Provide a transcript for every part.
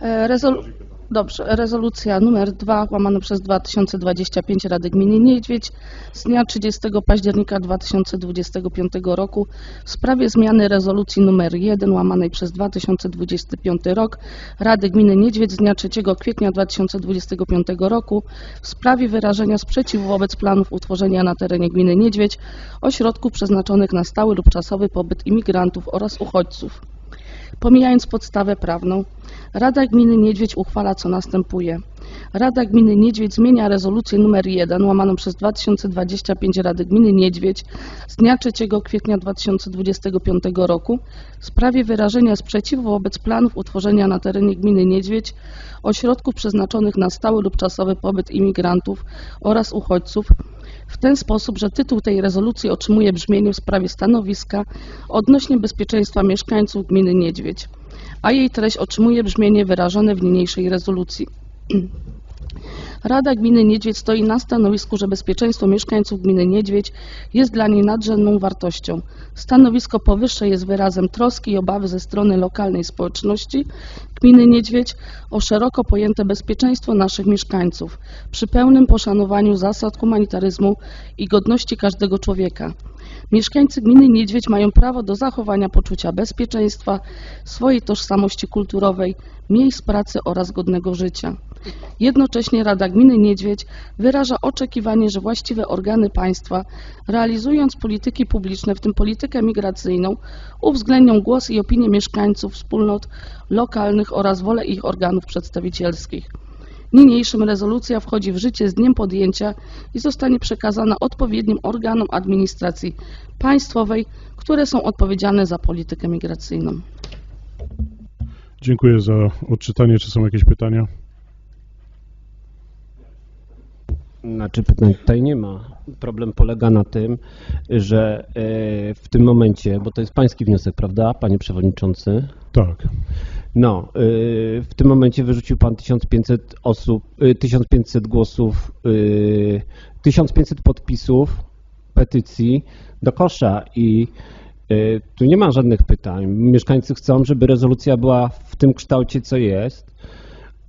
E, Rezol... Dobrze, rezolucja numer 2 łamane przez 2025 Rady Gminy Niedźwiedź z dnia 30 października 2025 roku w sprawie zmiany rezolucji numer 1 łamanej przez 2025 rok Rady Gminy Niedźwiedź z dnia 3 kwietnia 2025 roku w sprawie wyrażenia sprzeciwu wobec planów utworzenia na terenie gminy Niedźwiedź ośrodków przeznaczonych na stały lub czasowy pobyt imigrantów oraz uchodźców. Pomijając podstawę prawną, Rada Gminy Niedźwiedź uchwala co następuje. Rada Gminy Niedźwiedź zmienia rezolucję nr 1 łamaną przez 2025 Rady Gminy Niedźwiedź z dnia 3 kwietnia 2025 roku w sprawie wyrażenia sprzeciwu wobec planów utworzenia na terenie gminy Niedźwiedź ośrodków przeznaczonych na stały lub czasowy pobyt imigrantów oraz uchodźców w ten sposób, że tytuł tej rezolucji otrzymuje brzmienie w sprawie stanowiska odnośnie bezpieczeństwa mieszkańców gminy Niedźwiedź, a jej treść otrzymuje brzmienie wyrażone w niniejszej rezolucji. Rada Gminy Niedźwiedź stoi na stanowisku, że bezpieczeństwo mieszkańców gminy Niedźwiedź jest dla niej nadrzędną wartością. Stanowisko powyższe jest wyrazem troski i obawy ze strony lokalnej społeczności gminy Niedźwiedź o szeroko pojęte bezpieczeństwo naszych mieszkańców przy pełnym poszanowaniu zasad humanitaryzmu i godności każdego człowieka. Mieszkańcy gminy Niedźwiedź mają prawo do zachowania poczucia bezpieczeństwa, swojej tożsamości kulturowej, miejsc pracy oraz godnego życia. Jednocześnie Rada Gminy Niedźwiedź wyraża oczekiwanie, że właściwe organy państwa, realizując polityki publiczne, w tym politykę migracyjną, uwzględnią głos i opinię mieszkańców wspólnot lokalnych oraz wolę ich organów przedstawicielskich. Niniejszym rezolucja wchodzi w życie z dniem podjęcia i zostanie przekazana odpowiednim organom administracji państwowej, które są odpowiedzialne za politykę migracyjną. Dziękuję za odczytanie. Czy są jakieś pytania? Znaczy pytań tutaj nie ma. Problem polega na tym, że e, w tym momencie, bo to jest pański wniosek, prawda, panie przewodniczący? Tak. No, e, w tym momencie wyrzucił pan 1500 osób, e, 1500 głosów, e, 1500 podpisów petycji do kosza i tu nie ma żadnych pytań. Mieszkańcy chcą, żeby rezolucja była w tym kształcie, co jest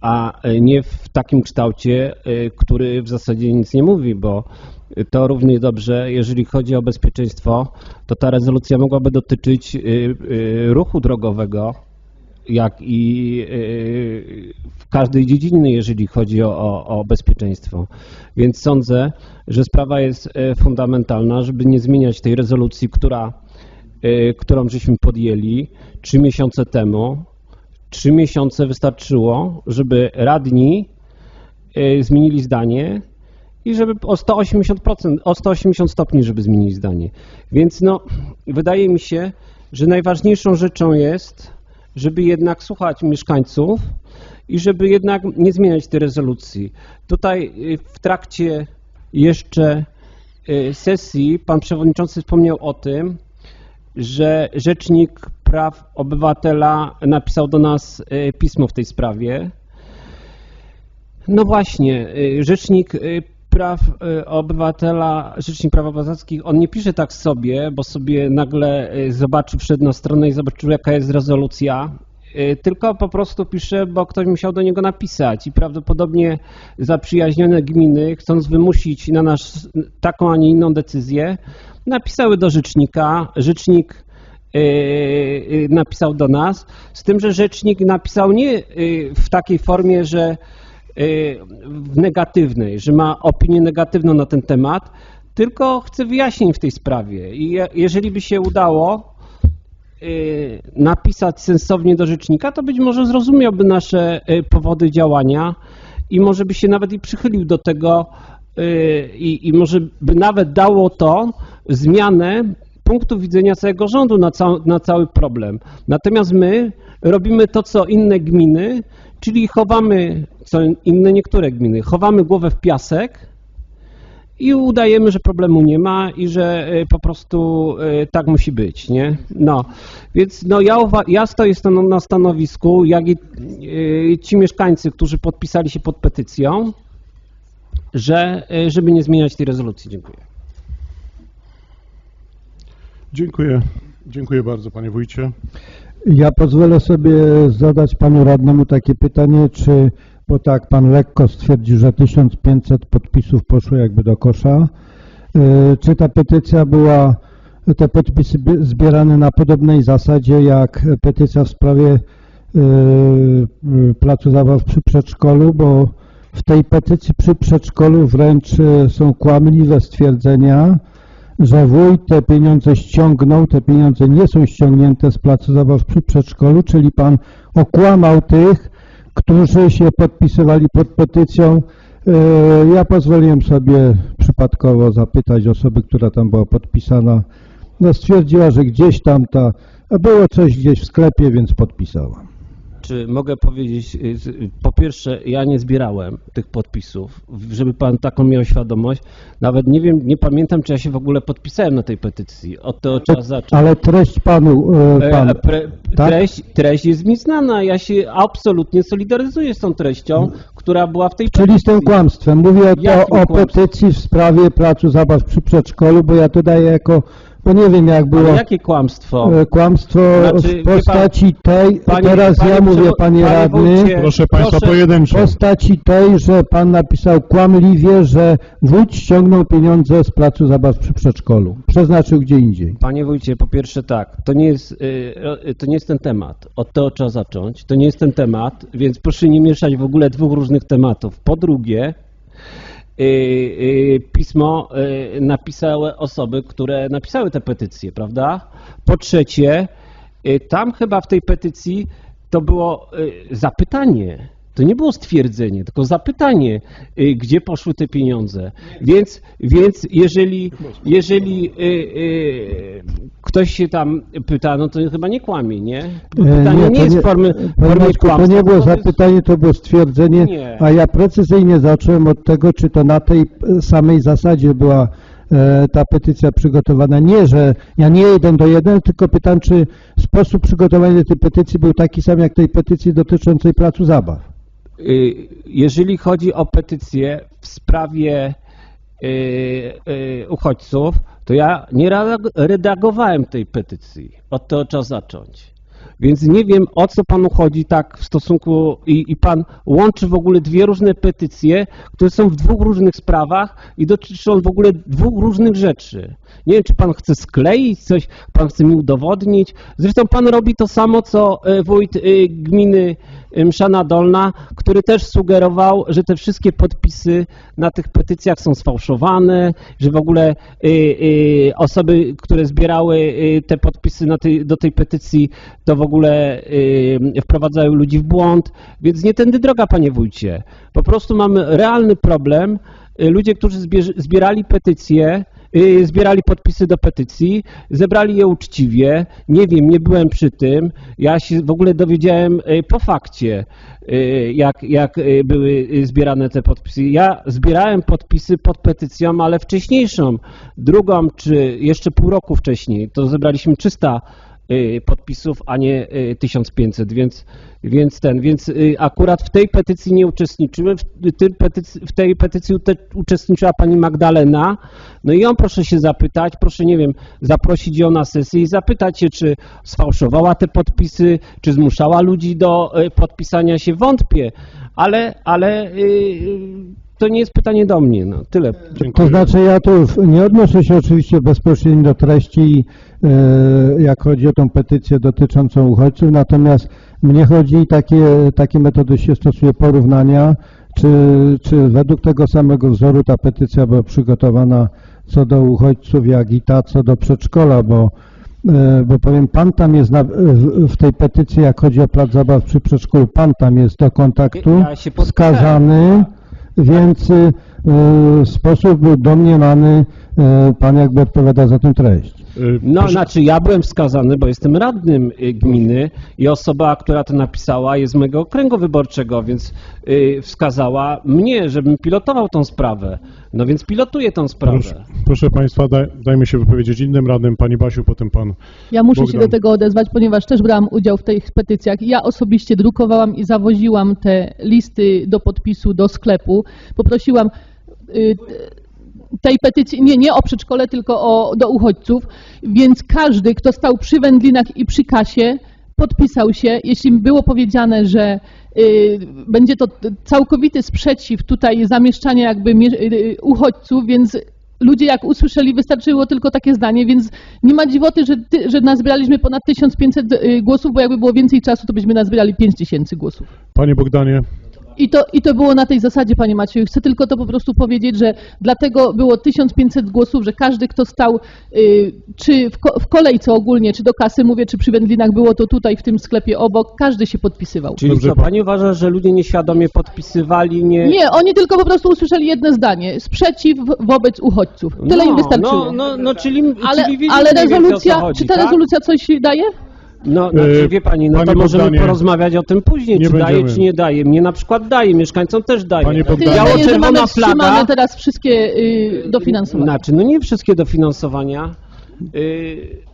a nie w takim kształcie, y, który w zasadzie nic nie mówi, bo to równie dobrze, jeżeli chodzi o bezpieczeństwo, to ta rezolucja mogłaby dotyczyć y, ruchu drogowego, jak i w każdej dziedzinie, jeżeli chodzi o, o, bezpieczeństwo. Więc sądzę, że sprawa jest fundamentalna, żeby nie zmieniać tej rezolucji, która, którą żeśmy podjęli trzy miesiące temu, trzy miesiące wystarczyło, żeby radni y, zmienili zdanie i żeby o 180%, o 180 stopni, żeby zmienili zdanie. Więc no, wydaje mi się, że najważniejszą rzeczą jest, żeby jednak słuchać mieszkańców i żeby jednak nie zmieniać tej rezolucji. Tutaj y, w trakcie jeszcze y, sesji pan przewodniczący wspomniał o tym, że Rzecznik Praw Obywatela napisał do nas y, pismo w tej sprawie. No właśnie, y, Rzecznik y, Praw Obywatela, Rzecznik Praw Obywatelskich, on nie pisze tak sobie, bo sobie nagle zobaczył, wszedł na stronę i zobaczył jaka jest rezolucja, tylko po prostu pisze, bo ktoś musiał do niego napisać. I prawdopodobnie zaprzyjaźnione gminy, chcąc wymusić na nas taką, a nie inną decyzję, napisały do rzecznika, rzecznik napisał do nas, z tym, że rzecznik napisał nie y, w takiej formie, że w negatywnej, że ma opinię negatywną na ten temat, tylko chce wyjaśnień w tej sprawie. I je- jeżeli by się udało napisać sensownie do rzecznika, to być może zrozumiałby nasze powody działania i może by się nawet i przychylił do tego i, i może by nawet dało to zmianę punktu widzenia całego rządu na, cał, na cały problem. Natomiast my robimy to, co inne gminy, czyli chowamy, co inne niektóre gminy, chowamy głowę w piasek i udajemy, że problemu nie ma i że y, po prostu y, tak musi być, nie? No, więc no ja, ja stoję na stanowisku, jak i y, ci mieszkańcy, którzy podpisali się pod petycją, że żeby nie zmieniać tej rezolucji. Dziękuję. Dziękuję. Dziękuję bardzo, panie wójcie. Ja pozwolę sobie zadać panu radnemu takie pytanie, czy, bo tak pan lekko stwierdził, że 1500 podpisów poszło jakby do kosza, y, czy ta petycja była, te podpisy zbierane na podobnej zasadzie jak petycja w sprawie y, placu zabaw przy przedszkolu, bo w tej petycji przy przedszkolu wręcz y, są kłamliwe stwierdzenia, że wójt te pieniądze ściągnął, te pieniądze nie są ściągnięte z placu zabaw przy przedszkolu, czyli pan okłamał tych, którzy się podpisywali pod petycją. E, Ja pozwoliłem sobie przypadkowo zapytać osoby, która tam była podpisana. No stwierdziła, że gdzieś tam ta, było coś gdzieś w sklepie, więc podpisała. Czy mogę powiedzieć, y, y, po pierwsze, ja nie zbierałem tych podpisów, żeby pan taką miał świadomość. Nawet nie wiem, nie pamiętam, czy ja się w ogóle podpisałem na tej petycji. Od tego trzeba zacząć. Ale treść panu, e, E, pan, pre, tak? treść, treść jest mi znana. Ja się absolutnie solidaryzuję z tą treścią, która była w tej petycji. Czyli z tym kłamstwem. Mówię o, Jakim o petycji w sprawie placu zabaw przy przedszkolu, bo ja to daję jako, bo nie wiem jak było Ale jakie kłamstwo? e, kłamstwo Znaczy, w pan- postaci tej, Panie- teraz ja panie mówię przewod- panie panie radny, wójcie, Proszę Państwa, Proszę- pojedynczo. w postaci tej, że pan napisał kłamliwie, że wójt ściągnął pieniądze z placu zabaw przy przedszkolu. Przeznaczył gdzie indziej. Panie wójcie, po pierwsze tak, to nie jest, y, y, to nie jest ten temat. Od tego trzeba zacząć. To nie jest ten temat, więc proszę nie mieszać w ogóle dwóch różnych tematów. Po drugie, pismo y, napisały osoby, które napisały te petycje, prawda? Po trzecie, y, tam chyba w tej petycji to było y, zapytanie. To nie było stwierdzenie, tylko zapytanie, y, gdzie poszły te pieniądze. Więc, więc jeżeli, jeżeli y, y, ktoś się tam pyta, no to chyba nie kłamie, nie? Pytanie E, nie, to jest Maćku, to kłamstwa. nie było zapytanie, to było stwierdzenie, Nie. a ja precyzyjnie zacząłem od tego, czy to na tej e, samej zasadzie była e, ta petycja przygotowana. Nie, że ja nie jeden do jeden, tylko pytam, czy sposób przygotowania tej petycji był taki sam jak tej petycji dotyczącej placu zabaw. Y, Jeżeli chodzi o petycję w sprawie y, y, uchodźców, to ja nie redag- redagowałem tej petycji. Od tego trzeba zacząć. Więc nie wiem, o co panu chodzi tak w stosunku i, i pan łączy w ogóle dwie różne petycje, które są w dwóch różnych sprawach i dotyczą w ogóle dwóch różnych rzeczy. Nie wiem, czy pan chce skleić coś, pan chce mi udowodnić. Zresztą pan robi to samo, co e, wójt e, gminy e, Mszana Dolna, który też sugerował, że te wszystkie podpisy na tych petycjach są sfałszowane, że w ogóle osoby, które zbierały te podpisy tej, do tej petycji, to w ogóle e, wprowadzają ludzi w błąd. Więc nie tędy droga, panie wójcie. Po prostu mamy realny problem. E, Ludzie, którzy zbierali petycje, y, zbierali podpisy do petycji, zebrali je uczciwie. Nie wiem, nie byłem przy tym. Ja się w ogóle dowiedziałem y, po fakcie, y, jak, jak y, były y, zbierane te podpisy. Ja zbierałem podpisy pod petycją, ale wcześniejszą, drugą czy jeszcze pół roku wcześniej. To zebraliśmy 300 y, podpisów, a nie y, 1500, więc, więc ten, więc y, akurat w tej petycji nie uczestniczyłem, w, tej petycji, w tej petycji uczestniczyła pani Magdalena, no i ją proszę się zapytać, proszę, nie wiem, zaprosić ją na sesję i zapytać się, czy sfałszowała te podpisy, czy zmuszała ludzi do y, podpisania się, wątpię, ale, ale y, y, to nie jest pytanie do mnie, no, tyle. To znaczy ja tu nie odnoszę się oczywiście bezpośrednio do treści, e, jak chodzi o tą petycję dotyczącą uchodźców, natomiast mnie chodzi takie, takie metody się stosuje porównania, czy, czy według tego samego wzoru ta petycja była przygotowana co do uchodźców, jak i ta co do przedszkola, bo e, bo powiem, pan tam jest na, w, w tej petycji, jak chodzi o plac zabaw przy przedszkolu, pan tam jest do kontaktu Ja się podpisałem. wskazany, więc w sposób domniemany y, pan jakby odpowiada za tę treść. Y, No, proszę- znaczy ja byłem wskazany, bo jestem radnym y, gminy i osoba, która to napisała jest z mojego okręgu wyborczego, więc y, wskazała mnie, żebym pilotował tą sprawę. No więc pilotuję tą sprawę. Proszę, proszę Państwa, daj, dajmy się wypowiedzieć innym radnym. Pani Basiu, potem Pan. Ja muszę się Bogdan. do tego odezwać, ponieważ też brałam udział w tych petycjach. Ja osobiście drukowałam i zawoziłam te listy do podpisu do sklepu. Poprosiłam y, tej petycji, nie, nie o przedszkole, tylko o, do uchodźców, więc każdy, kto stał przy wędlinach i przy kasie, podpisał się, jeśli było powiedziane, że y, będzie to całkowity sprzeciw tutaj zamieszczania jakby y, uchodźców, więc ludzie jak usłyszeli, wystarczyło tylko takie zdanie, więc nie ma dziwoty, że, ty, że nazbieraliśmy ponad 1500 y, głosów, bo jakby było więcej czasu, to byśmy nazbierali 5000 głosów. Panie Bogdanie, I to, I to było na tej zasadzie, panie Macieju. Chcę tylko to po prostu powiedzieć, że dlatego było 1500 głosów, że każdy, kto stał y, czy w, ko- w kolejce ogólnie, czy do kasy, mówię, czy przy wędlinach było to tutaj w tym sklepie obok, każdy się podpisywał. Czyli Dobrze, co, pa- pani uważa, że ludzie nieświadomie podpisywali, nie... Nie, oni tylko po prostu usłyszeli jedno zdanie. Sprzeciw wobec uchodźców. Tyle im wystarczyło. No, no, no czyli, ale czyli wiedzieli ale rezolucja, chodzi, czy ta tak? rezolucja coś daje? No, znaczy, wie pani, no panie to możemy Bogdanie, porozmawiać o tym później, nie czy daje, będziemy. czy nie daje. Mnie na przykład daje, mieszkańcom też daje. Panie Tyle daje, że Biało-czerwona mamy wstrzymane flaga. teraz wszystkie y, dofinansowania. Znaczy, no nie wszystkie dofinansowania. Yy,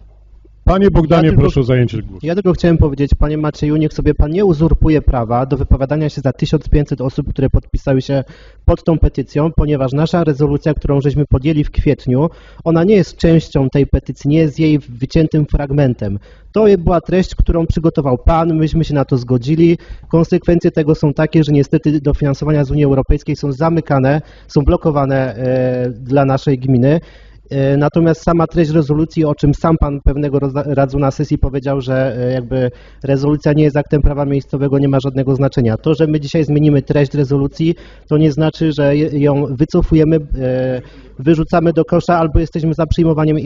panie Bogdanie, Ja tylko- proszę o zajęcie głosu. Ja tylko chciałem powiedzieć, panie Macieju, niech sobie pan nie uzurpuje prawa do wypowiadania się za 1500 osób, które podpisały się pod tą petycją, ponieważ nasza rezolucja, którą żeśmy podjęli w kwietniu, ona nie jest częścią tej petycji, nie jest jej wyciętym fragmentem. To była treść, którą przygotował pan, myśmy się na to zgodzili. Konsekwencje tego są takie, że niestety dofinansowania z Unii Europejskiej są zamykane, są blokowane e, dla naszej gminy. E, Natomiast sama treść rezolucji, o czym sam pan pewnego razu na sesji powiedział, że e, jakby rezolucja nie jest aktem prawa miejscowego, nie ma żadnego znaczenia. To, że my dzisiaj zmienimy treść rezolucji, to nie znaczy, że ją wycofujemy, e, wyrzucamy do kosza albo jesteśmy za przyjmowaniem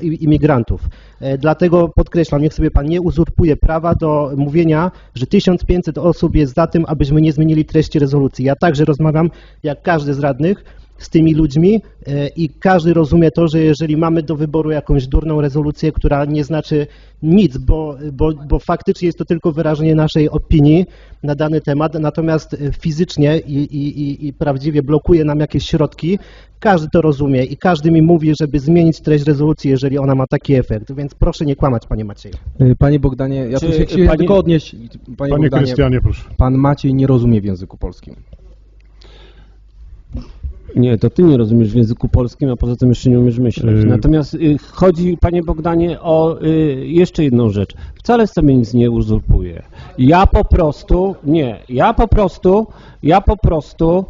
imigrantów. Dlatego podkreślam, niech sobie pan nie uzurpuje prawa do mówienia, że 1500 osób jest za tym, abyśmy nie zmienili treści rezolucji. Ja także rozmawiam, jak każdy z radnych, z tymi ludźmi e, i każdy rozumie to, że jeżeli mamy do wyboru jakąś durną rezolucję, która nie znaczy nic, bo, bo, bo faktycznie jest to tylko wyrażenie naszej opinii na dany temat, natomiast e, fizycznie i, i, i, prawdziwie blokuje nam jakieś środki, każdy to rozumie i każdy mi mówi, żeby zmienić treść rezolucji, jeżeli ona ma taki efekt, więc proszę nie kłamać, panie Macieju. Y, Panie Bogdanie, ja Czy tu się chciałem panie- tylko odnieść. Panie, Panie Bogdanie, Krystianie, proszę. pan Maciej nie rozumie w języku polskim. Nie, to ty nie rozumiesz w języku polskim, a poza tym jeszcze nie umiesz myśleć. Yy. Natomiast y, chodzi, panie Bogdanie, o y, jeszcze jedną rzecz. Wcale sobie nic nie uzurpuję. Ja po prostu, nie, ja po prostu, ja po prostu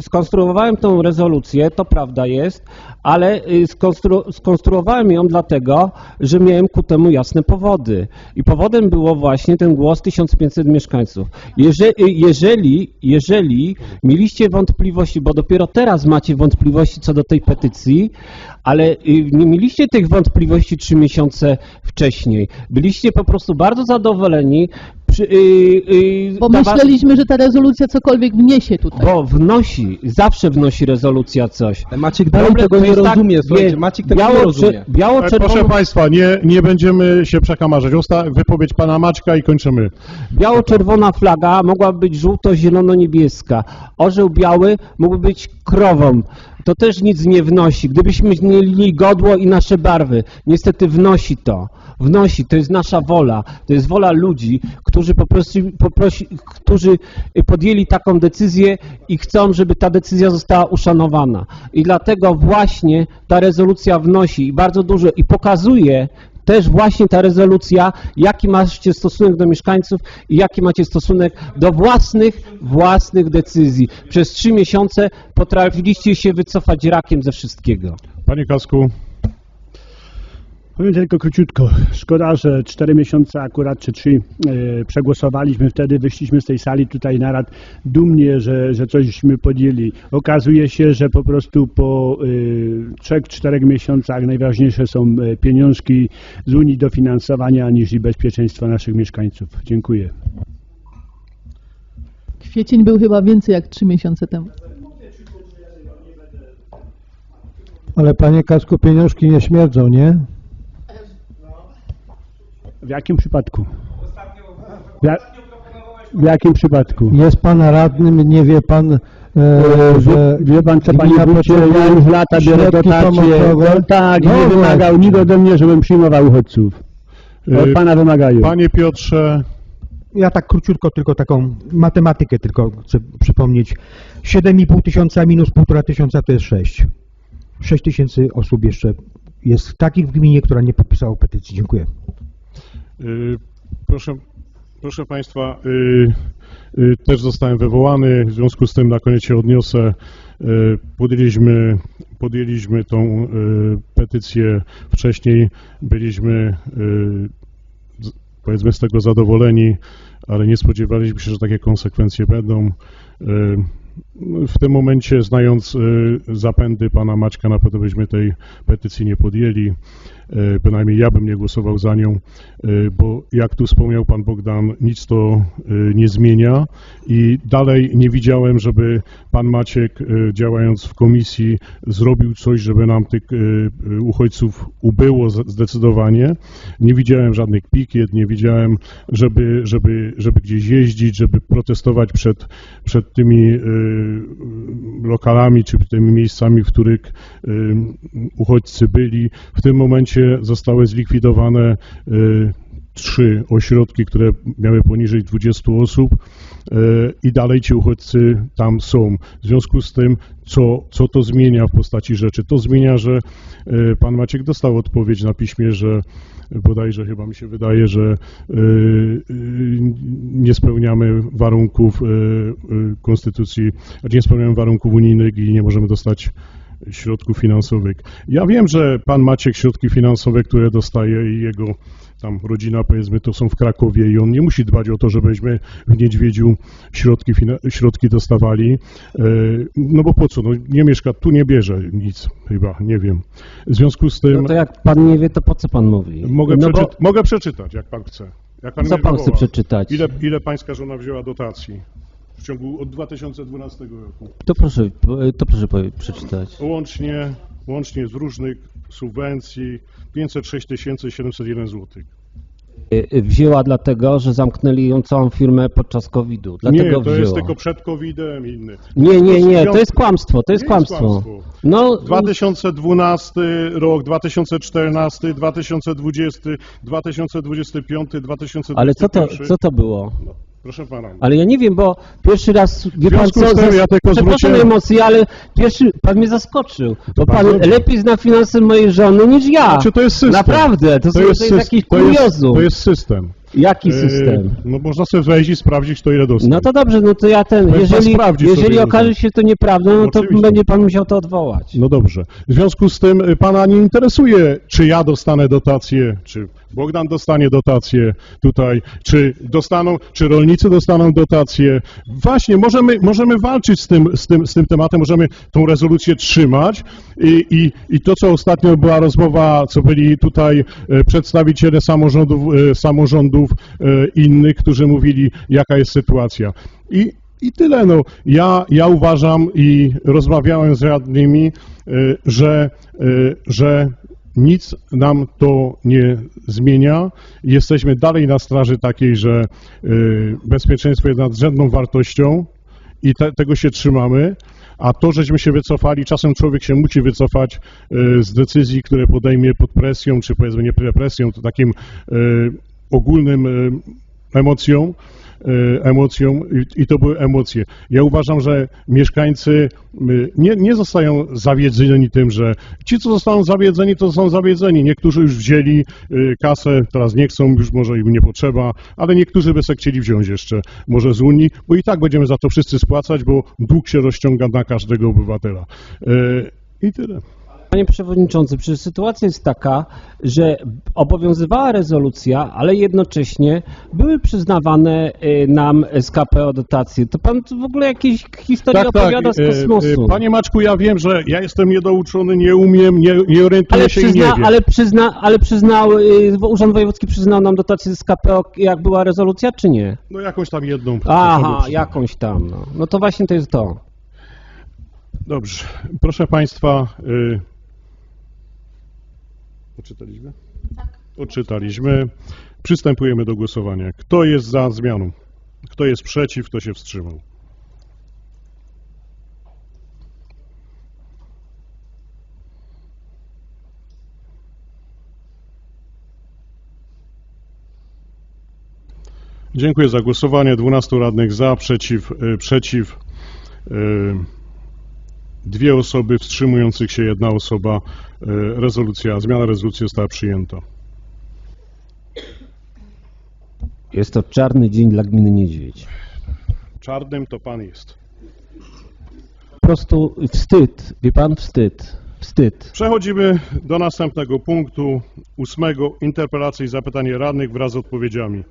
skonstruowałem tą rezolucję, to prawda jest, ale y, skonstru, skonstruowałem ją dlatego, że miałem ku temu jasne powody. I powodem było właśnie ten głos 1500 mieszkańców. Jeżeli, jeżeli, jeżeli mieliście wątpliwości, bo dopiero teraz macie wątpliwości co do tej petycji, ale y, nie mieliście tych wątpliwości trzy miesiące wcześniej. Byliście po prostu bardzo zadowoleni. Przy, y, y, Bo myśleliśmy, że ta rezolucja cokolwiek wniesie tutaj. bo wnosi, zawsze wnosi rezolucja coś. Ale Maciek dalej Problem tego to nie jest tak, rozumie, słuchajcie, Maciek tego nie biało- rozumie. czy- Biało-czerwoną Proszę Państwa, nie, nie będziemy się przekamarzać. Osta wypowiedź pana Maćka i kończymy. Biało-czerwona flaga mogła być żółto-zielono-niebieska. Orzeł biały mógł być krową. To też nic nie wnosi. Gdybyśmy zmienili godło i nasze barwy, niestety wnosi to. Wnosi, to jest nasza wola. To jest wola ludzi, którzy po prostu, poprosi, którzy podjęli taką decyzję i chcą, żeby ta decyzja została uszanowana. I dlatego właśnie ta rezolucja wnosi bardzo dużo i pokazuje też właśnie ta rezolucja, jaki macie stosunek do mieszkańców i jaki macie stosunek do własnych, własnych decyzji. Przez trzy miesiące potrafiliście się wycofać rakiem ze wszystkiego. Panie Kasku, Powiem tylko króciutko. Szkoda, że cztery miesiące akurat, czy trzy e, przegłosowaliśmy wtedy, wyszliśmy z tej sali tutaj narad dumnie, że, że cośmy podjęli. Okazuje się, że po prostu po e, trzech, czterech miesiącach najważniejsze są e, pieniążki z Unii dofinansowania niż i bezpieczeństwo naszych mieszkańców. Dziękuję. Kwiecień był chyba więcej jak trzy miesiące temu. Ale panie Kasku, pieniążki nie śmierdzą, nie? W jakim przypadku? W, ja, w jakim przypadku? Jest pan radnym, nie wie pan, e, że Wie pan co panie gmina wójcie, ja potrzebuje już lata biorę środki dotacje. pomocowe. No tak, No nie wymagał nikt ode mnie, żebym przyjmował uchodźców. Od y, pana wymagają. panie Piotrze, Ja tak króciutko tylko taką matematykę tylko chcę przypomnieć. 7,5 tysiąca minus 1,5 tysiąca to jest 6. 6 tysięcy osób jeszcze jest takich w gminie, która nie podpisała petycji? Dziękuję. Y, Proszę, proszę Państwa, y, y, też zostałem wywołany, w związku z tym na koniec się odniosę. Podjęliśmy, podjęliśmy tą petycję wcześniej, byliśmy powiedzmy z tego zadowoleni, ale nie spodziewaliśmy się, że takie konsekwencje będą. W tym momencie, znając y, zapędy pana Maćka, na pewno byśmy tej petycji nie podjęli. Y, Bynajmniej ja bym nie głosował za nią, y, bo jak tu wspomniał pan Bogdan, nic to nie zmienia i dalej nie widziałem, żeby pan Maciek, działając w komisji, zrobił coś, żeby nam tych uchodźców ubyło zdecydowanie. Nie widziałem żadnych pikiet, nie widziałem, żeby, żeby, żeby gdzieś jeździć, żeby protestować przed, przed tymi lokalami czy tymi miejscami, w których y, uchodźcy byli. W tym momencie zostały zlikwidowane y, trzy ośrodki, które miały poniżej 20 osób y, i dalej ci uchodźcy tam są. W związku z tym, co, co to zmienia w postaci rzeczy? To zmienia, że y, pan Maciek dostał odpowiedź na piśmie, że bodajże chyba mi się wydaje, że y, nie spełniamy warunków konstytucji, znaczy nie spełniamy warunków unijnych i nie możemy dostać środków finansowych. Ja wiem, że pan Maciek środki finansowe, które dostaje i jego tam rodzina, powiedzmy, to są w Krakowie i on nie musi dbać o to, żebyśmy w Niedźwiedziu środki, środki dostawali, e, no bo po co, no nie mieszka, tu nie bierze nic chyba, nie wiem. W związku z tym No to jak pan nie wie, to po co pan mówi? mogę, no przeczy- mogę przeczytać, jak pan chce. Jak pan Co pan chce przeczytać? Ile, ile pańska żona wzięła dotacji w ciągu od 2012 roku? To proszę, to proszę przeczytać. Łącznie, łącznie z różnych subwencji 506 701 zł. Wzięła dlatego, że zamknęli ją całą firmę podczas COVID-u. Dlatego Nie, to wzięła. jest tylko przed COVID-em inny. Nie, nie, nie, to jest kłamstwo, to jest Nie jest kłamstwo. kłamstwo. No, 2012 rok, 2014, 2020, 2025, 2021. ale co to, co to było? Proszę pana. Ale ja nie wiem, bo pierwszy raz, wie pan związku co, z tym ja tylko przepraszam zwróciłem- emocje, ale pierwszy, pan mnie zaskoczył, bo pan bardzo lepiej zna finanse mojej żony niż ja. Znaczy, to jest system. Naprawdę, to, są- to jest, sys- jakiś to jest, kuriozum. to jest system. Jaki E, system? No można sobie wejść i sprawdzić, kto ile dostał. No to dobrze, no to ja ten, pan jeżeli, sprawdzi jeżeli sobie okaże to. się to nieprawdą, no to Oczywiście. będzie pan musiał to odwołać. No dobrze. W związku z tym y, pana nie interesuje, czy ja dostanę dotację, czy Bogdan dostanie dotację tutaj, czy dostaną, czy rolnicy dostaną dotację. Właśnie, możemy, możemy walczyć z tym, z, tym, z tym tematem, możemy tą rezolucję trzymać i, i, i to, co ostatnio była rozmowa, co byli tutaj e, przedstawiciele samorządów, e, samorządów e, innych, którzy mówili, jaka jest sytuacja. I i tyle. No. Ja, ja uważam i rozmawiałem z radnymi, że, że nic nam to nie zmienia. Jesteśmy dalej na straży takiej, że y, bezpieczeństwo jest nadrzędną wartością i te, tego się trzymamy. A to, żeśmy się wycofali, czasem człowiek się musi wycofać y, z decyzji, które podejmie pod presją, czy powiedzmy nie presją, to takim y, ogólnym y, y, emocją i, to były emocje. Ja uważam, że mieszkańcy y, nie, nie zostają zawiedzeni tym, że ci, co zostaną zawiedzeni, to są zawiedzeni. Niektórzy już wzięli y, kasę, teraz nie chcą, już może im nie potrzeba, ale niektórzy by se chcieli wziąć jeszcze może z Unii, bo i tak będziemy za to wszyscy spłacać, bo dług się rozciąga na każdego obywatela. I tyle. Panie Przewodniczący, przecież sytuacja jest taka, że obowiązywała rezolucja, ale jednocześnie były przyznawane y, nam z KPO dotacje. To pan w ogóle jakieś historie opowiada z e, e, kosmosu. Panie Maczku, ja wiem, że ja jestem niedouczony, nie umiem, nie, nie orientuję Ale, się i nie przyzna, wiem. ale, przyzna, ale przyznał, y, Urząd Wojewódzki przyznał nam dotację z KPO, jak była rezolucja, czy nie? No jakąś tam jedną. Aha, jakąś tam. No. no to właśnie to jest to. Dobrze. Proszę Państwa, y... odczytaliśmy? Tak. Odczytaliśmy. Przystępujemy do głosowania. Kto jest za zmianą? Kto jest przeciw? Kto się wstrzymał? Dziękuję za głosowanie. 12 radnych za, przeciw, y, przeciw y, dwie osoby, wstrzymujących się jedna osoba. E, Rezolucja, zmiana rezolucji została przyjęta. Jest to czarny dzień dla gminy Niedźwiedź. Czarnym to pan jest. Po prostu wstyd, wie pan, wstyd, wstyd. Przechodzimy do następnego punktu, ósmego. Interpelacja i zapytanie radnych wraz z odpowiedziami.